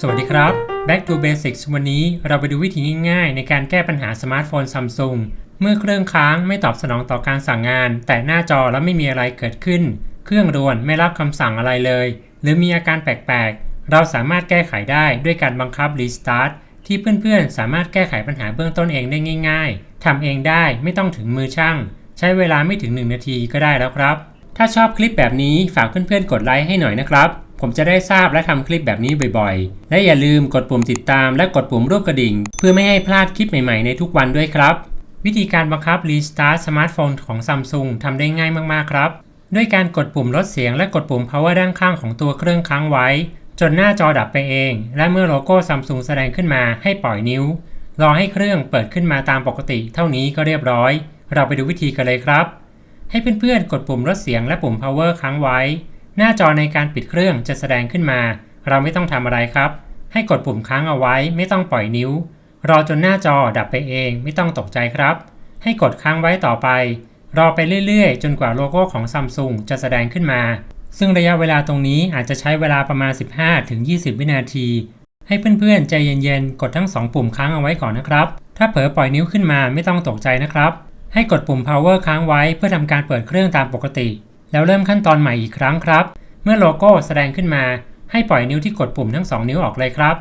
สวัสดีครับ Back to Basics วันนี้เราไปดูวิธีง่ายๆ ในการแก้ปัญหาสมาร์ทโฟน Samsung เมื่อเครื่องค้างไม่ตอบสนองต่อการสั่งงาน แต่หน้าจอแล้วไม่มีอะไรเกิดขึ้น เครื่องรวนไม่รับคำสั่งอะไรเลย หรือมีอาการแปลกๆ เราสามารถแก้ไขได้ด้วยการบังคับ Restart ที่เพื่อนๆ สามารถแก้ไขปัญหาเบื้องต้นเองได้ง่ายๆทำเองได้ไม่ต้องถึงมือช่าง ใช้เวลาไม่ถึง 1 นาทีก็ได้แล้วครับ ถ้าชอบคลิปแบบนี้ฝากเพื่อนๆ กดไลค์ให้หน่อยนะครับ ผมจะได้ทราบและทำคลิปแบบนี้บ่อยๆ และอย่าลืมกดปุ่มติดตามและกดปุ่มรูปกระดิ่ง เพื่อไม่ให้พลาดคลิปใหม่ๆในทุกวันด้วยครับ วิธีการบังคับ Restart สมาร์ทโฟนของ Samsung ทำได้ง่ายมากๆครับ ด้วยการกดปุ่มลดเสียงและกดปุ่ม power ด้านข้างของตัวเครื่องค้างไว้ จนหน้าจอดับไปเอง และเมื่อโลโก้ Samsung แสดงขึ้นมาให้ปล่อยนิ้ว รอให้เครื่องเปิดขึ้นมาตามปกติ เท่านี้ก็เรียบร้อย เราไปดูวิธีกันเลยครับ ให้เพื่อนๆกดปุ่มลดเสียงและปุ่ม power ค้างไว้ หน้าจอในการปิดเครื่องจะแสดงขึ้นมา เราไม่ต้องทำอะไรครับ ให้กดปุ่มค้างเอาไว้ไม่ต้องปล่อยนิ้ว รอจนหน้าจอดับไปเองไม่ต้องตกใจครับ ให้กดค้างไว้ต่อไป รอไปเรื่อยๆ จนกว่าโลโก้ของ Samsung จะแสดงขึ้นมา ซึ่งระยะเวลาตรงนี้อาจจะใช้เวลาประมาณ 15-20 วินาที ให้เพื่อนๆใจเย็นๆ กดทั้ง 2 ปุ่มค้างเอาไว้ก่อนนะครับ ถ้าเผลอปล่อยนิ้วขึ้นมาไม่ต้องตกใจนะครับ ให้กดปุ่ม power ค้างไว้เพื่อทำการเปิดเครื่องตามปกติ แล้วเริ่มขั้นตอนใหม่อีกครั้งครับ เมื่อโลโก้แสดงขึ้นมา ให้ปล่อยนิ้วที่กดปุ่มทั้ง 2 นิ้วออกเลยครับ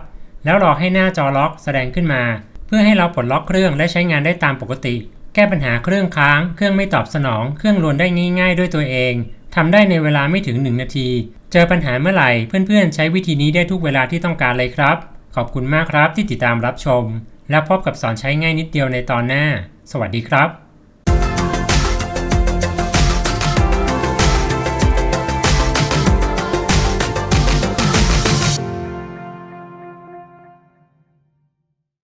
แล้วรอให้หน้าจอล็อกแสดงขึ้นมา เพื่อให้เราปลดล็อกเครื่องและใช้งานได้ตามปกติ แก้ปัญหาเครื่องค้าง เครื่องไม่ตอบสนอง เครื่องรวนได้ง่าย ๆ ด้วยตัวเองทำได้ในเวลาไม่ถึง 1 นาที เจอปัญหาเมื่อไหร่ เพื่อนๆ ใช้วิธีนี้ได้ทุกเวลาที่ต้องการเลยครับ ขอบคุณมากครับที่ติดตามรับชม แล้วพบกับสอนใช้ง่ายนิดเดียวในตอนหน้า สวัสดีครับ